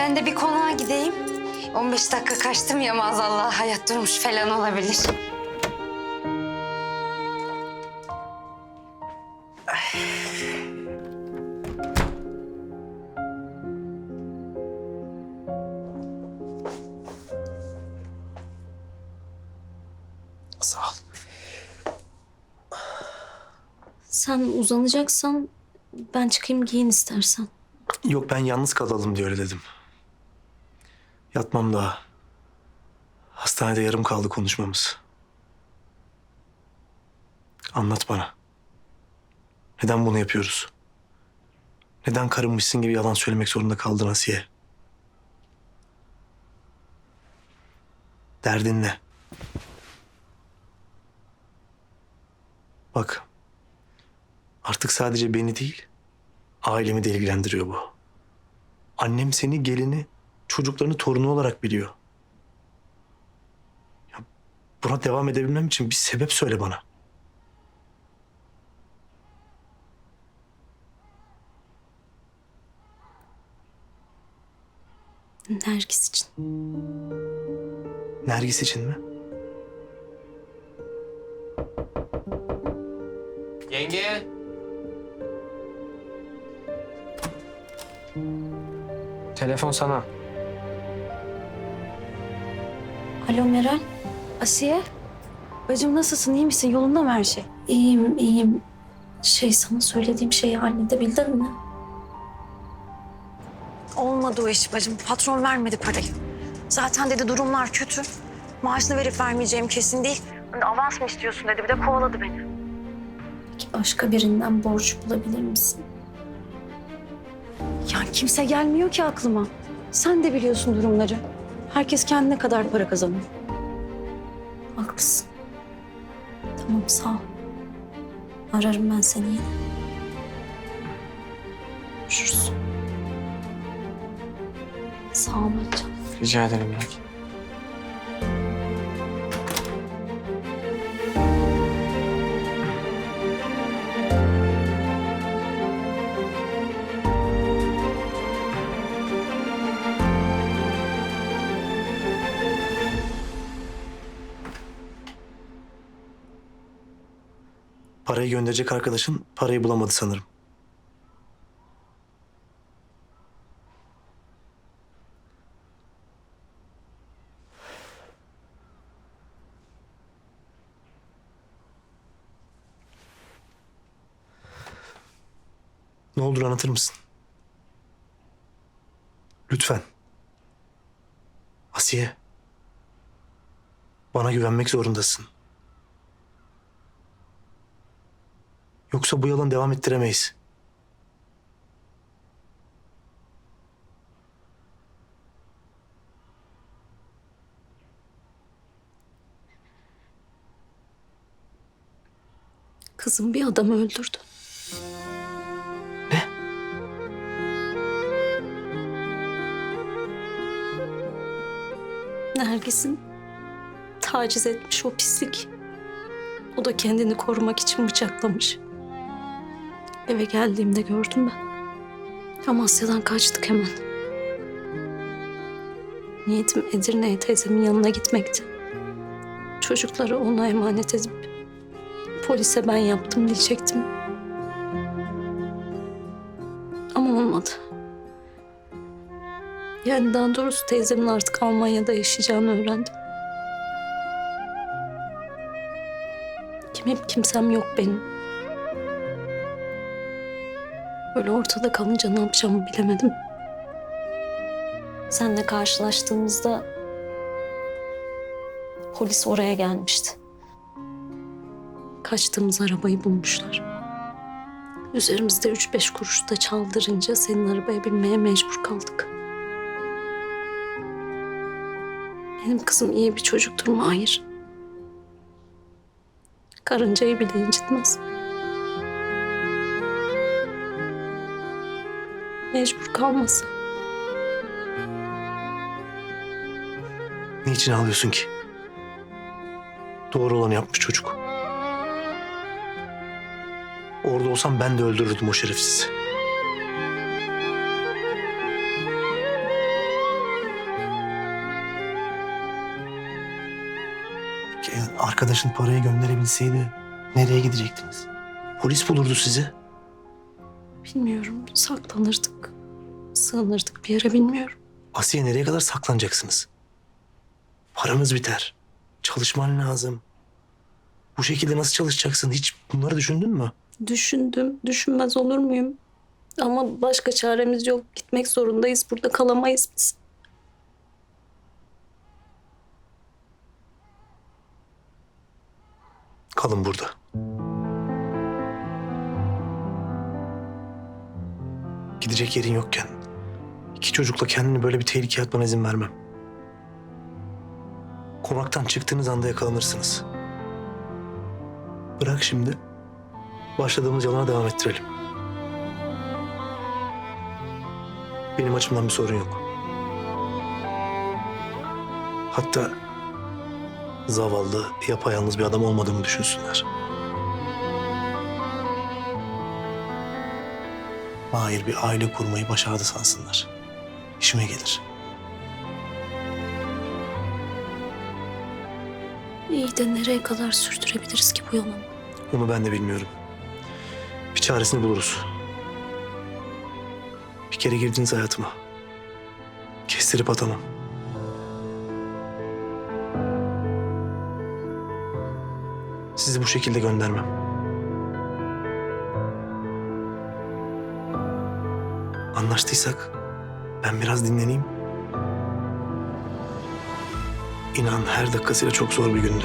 ben de bir konağa gideyim. 15 dakika kaçtım ya maazallah hayat durmuş falan olabilir. Sağ ol. Sen uzanacaksan ben çıkayım giyin istersen. Yok ben yalnız kalalım diye öyle dedim. Yatmam daha. Hastanede yarım kaldı konuşmamız. Anlat bana. Neden bunu yapıyoruz? Neden karınmışsın gibi yalan söylemek zorunda kaldın Asiye? Derdin ne? Bak. Artık sadece beni değil, ailemi de ilgilendiriyor bu. Annem seni gelini, çocuklarını torunu olarak biliyor. Ya buna devam edebilmem için bir sebep söyle bana. Nergis için. Nergis için mi? Yenge. Telefon sana. Alo Meral. Asiye, bacım nasılsın? İyi misin? Yolunda mı her şey? İyiyim iyiyim. Şey sana söylediğim şeyi halledebildin mi? Olmadı o iş bacım. Patron vermedi parayı. Zaten dedi durumlar kötü. Maaşını verip vermeyeceğim kesin değil. Hani avans mı istiyorsun dedi. Bir de kovaladı beni. Peki başka birinden borç bulabilir misin? Ya kimse gelmiyor ki aklıma. Sen de biliyorsun durumları. Herkes kendine kadar para kazanıyor. Haklısın. Tamam sağ ol. Ararım ben seni yine. Görüşürüz. Sağ ol. Rica ederim yenge. Parayı gönderecek arkadaşın parayı bulamadı sanırım. Ne olur anlatır mısın? Lütfen. Asiye. Bana güvenmek zorundasın. Yoksa bu yalan devam ettiremeyiz. Kızım bir adamı öldürdü. Ne? Nergis'in taciz etmiş o pislik. O da kendini korumak için bıçaklamış. Eve geldiğimde gördüm ben. Amasya'dan kaçtık hemen. Niyetim Edirne'ye teyzemin yanına gitmekti. Çocukları ona emanet edip polise ben yaptım diyecektim. Ama olmadı. Yani daha doğrusu teyzemin artık Almanya'da yaşayacağını öğrendim. Kimim kimsem yok benim. Böyle ortada kalınca ne yapacağımı bilemedim. Senle karşılaştığımızda polis oraya gelmişti. Kaçtığımız arabayı bulmuşlar. Üzerimizde üç beş kuruş da çaldırınca senin arabaya binmeye mecbur kaldık. Benim kızım iyi bir çocuktur Mahir. Karıncayı bile incitmez. Mecbur kalmasa. Niçin ağlıyorsun ki? Doğru olanı yapmış çocuk. Orada olsam ben de öldürürdüm o şerefsizi. Arkadaşın parayı gönderebilseydi nereye gidecektiniz? Polis bulurdu sizi. Bilmiyorum. Saklanırdık. Sığınırdık bir yere bilmiyorum. Asiye nereye kadar saklanacaksınız? Paranız biter. Çalışman lazım. Bu şekilde nasıl çalışacaksın? Hiç bunları düşündün mü? Düşündüm. Düşünmez olur muyum? Ama başka çaremiz yok. Gitmek zorundayız. Burada kalamayız biz. Kalın burada. Gidecek yerin yokken iki çocukla kendini böyle bir tehlikeye atmana izin vermem. Konaktan çıktığınız anda yakalanırsınız. Bırak şimdi. Başladığımız yoluna devam ettirelim. Benim açımdan bir sorun yok. Hatta zavallı, yapayalnız bir adam olmadığımı düşünsünler. Mahir bir aile kurmayı başardı sansınlar. İşime gelir. İyi de nereye kadar sürdürebiliriz ki bu yolu? Onu ben de bilmiyorum. Bir çaresini buluruz. Bir kere girdiniz hayatıma. Kestirip atamam. Sizi bu şekilde göndermem. Anlaştıysak ben biraz dinleneyim. İnan her dakikasıyla çok zor bir gündü.